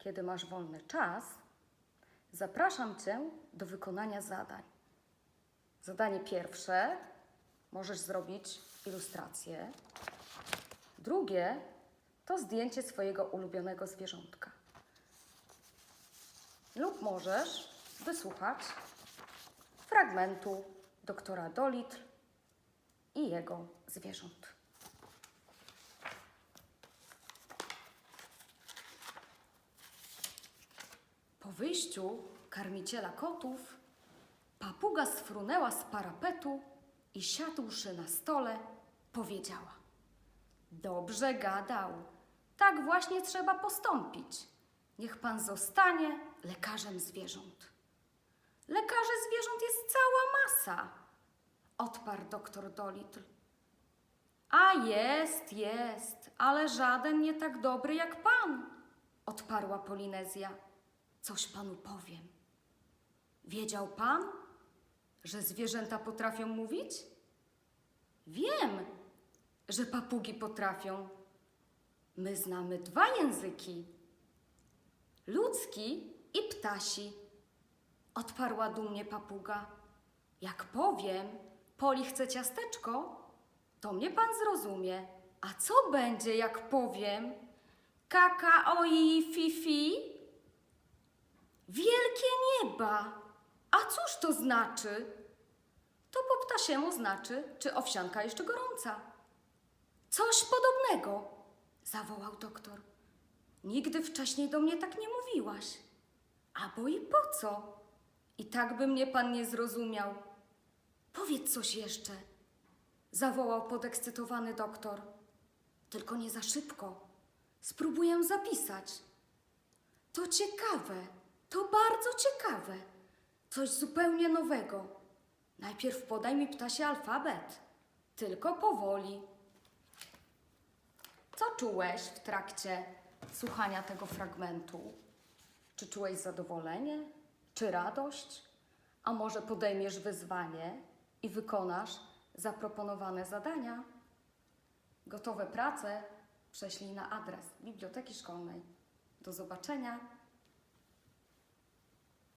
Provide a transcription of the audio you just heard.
kiedy masz wolny czas, zapraszam Cię do wykonania zadań. Zadanie pierwsze możesz zrobić ilustrację. Drugie to zdjęcie swojego ulubionego zwierzątka. Lub możesz wysłuchać fragmentu doktora Dolittle i jego zwierząt. Wyjściu karmiciela kotów, papuga sfrunęła z parapetu i siadłszy na stole, powiedziała: Dobrze gadał. Tak właśnie trzeba postąpić. Niech pan zostanie lekarzem zwierząt. Lekarzy zwierząt jest cała masa, odparł doktor Dolittle. A jest, jest, ale żaden nie tak dobry jak pan, odparła Polinezja. Coś panu powiem. Wiedział pan, że zwierzęta potrafią mówić? Wiem, że papugi potrafią. My znamy dwa języki: ludzki i ptasi. Odparła dumnie papuga. Jak powiem, Poli chce ciasteczko, to mnie pan zrozumie. A co będzie, jak powiem kakao i fifi? Nieba! A cóż to znaczy? To po ptasiemu znaczy, czy owsianka jeszcze gorąca. Coś podobnego, zawołał doktor. Nigdy wcześniej do mnie tak nie mówiłaś. A bo i po co? I tak by mnie pan nie zrozumiał. Powiedz coś jeszcze, zawołał podekscytowany doktor. Tylko nie za szybko. Spróbuję zapisać. To ciekawe, to bardzo ciekawe. Coś zupełnie nowego. Najpierw podaj mi ptasie alfabet. Tylko powoli. Co czułeś w trakcie słuchania tego fragmentu? Czy czułeś zadowolenie? Czy radość? A może podejmiesz wyzwanie i wykonasz zaproponowane zadania? Gotowe prace prześlij na adres Biblioteki Szkolnej. Do zobaczenia